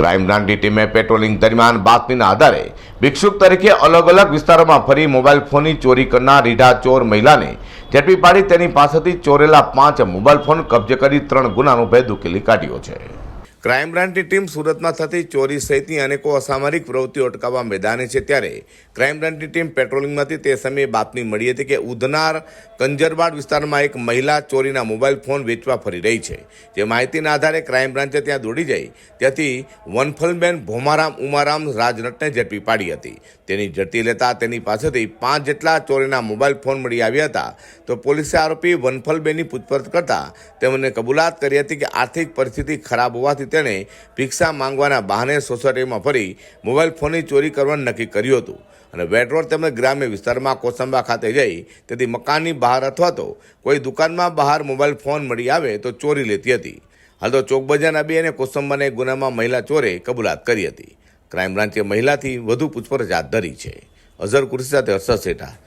Crime બ્રાન્ચની ટીમે patrolling દરમિયાન બાતમીના આધારે ભિક્ષુક તરીકે અલગ અલગ વિસ્તારોમાં ફરી મોબાઈલ ફોનની ચોરી કરનાર રીઢા ચોર મહિલાને ઝડપી પાડી તેની પાસેથી ચોરેલા પાંચ મોબાઈલ ફોન કબજે કરી ત્રણ ગુનાનો ભેદ ઉકેલી કાઢ્યો છે. ક્રાઇમ બ્રાન્ચની ટીમ સુરતમાં થતી ચોરી સહિતની અનેકો અસામરિક પ્રવૃત્તિઓ અટકાવવા મેદાને છે ત્યારે ક્રાઇમ બ્રાન્ચની ટીમ પેટ્રોલિંગમાંથી તે સમયે બાતમી મળી હતી કે ઉધનાર કંજરબાડ વિસ્તારમાં એક મહિલા ચોરીના મોબાઈલ ફોન વેચવા ફરી રહી છે. જે માહિતીના આધારે ક્રાઇમ બ્રાન્ચે ત્યાં દોડી જઈ ત્યાંથી વનફલબેન ભોમારામ ઉમારામ રાજનટને ઝડપી પાડી હતી. તેની ઝડપી લેતા તેની પાસેથી પાંચ જેટલા ચોરીના મોબાઈલ ફોન મળી આવ્યા હતા. તો પોલીસે આરોપી વનફલબેનની પૂછપરછ કરતા તેમને કબૂલાત કરી હતી કે આર્થિક પરિસ્થિતિ ખરાબ હોવાથી તેણે ભિક્ષા માંગવાના બહાને સોસાયટીમાં ફરી મોબાઈલ ફોનની ચોરી કરવાનું નક્કી કર્યું હતું. અને વેટરોડ તેમજ ગ્રામ્ય વિસ્તારમાં કોસંબા ખાતે જઈ તેથી મકાનની બહાર અથવા તો કોઈ દુકાનમાં બહાર મોબાઈલ ફોન મળી આવે તો ચોરી લેતી હતી. હાલ તો ચોકબજારના બે અને કોસંબાને ગુનામાં મહિલા ચોરે કબૂલાત કરી હતી. ક્રાઇમ બ્રાન્ચે મહિલાથી વધુ પૂછપરછ હાથ ધરી છે. અઝર કુર્સી સાથે હર્ષદ શેઠા.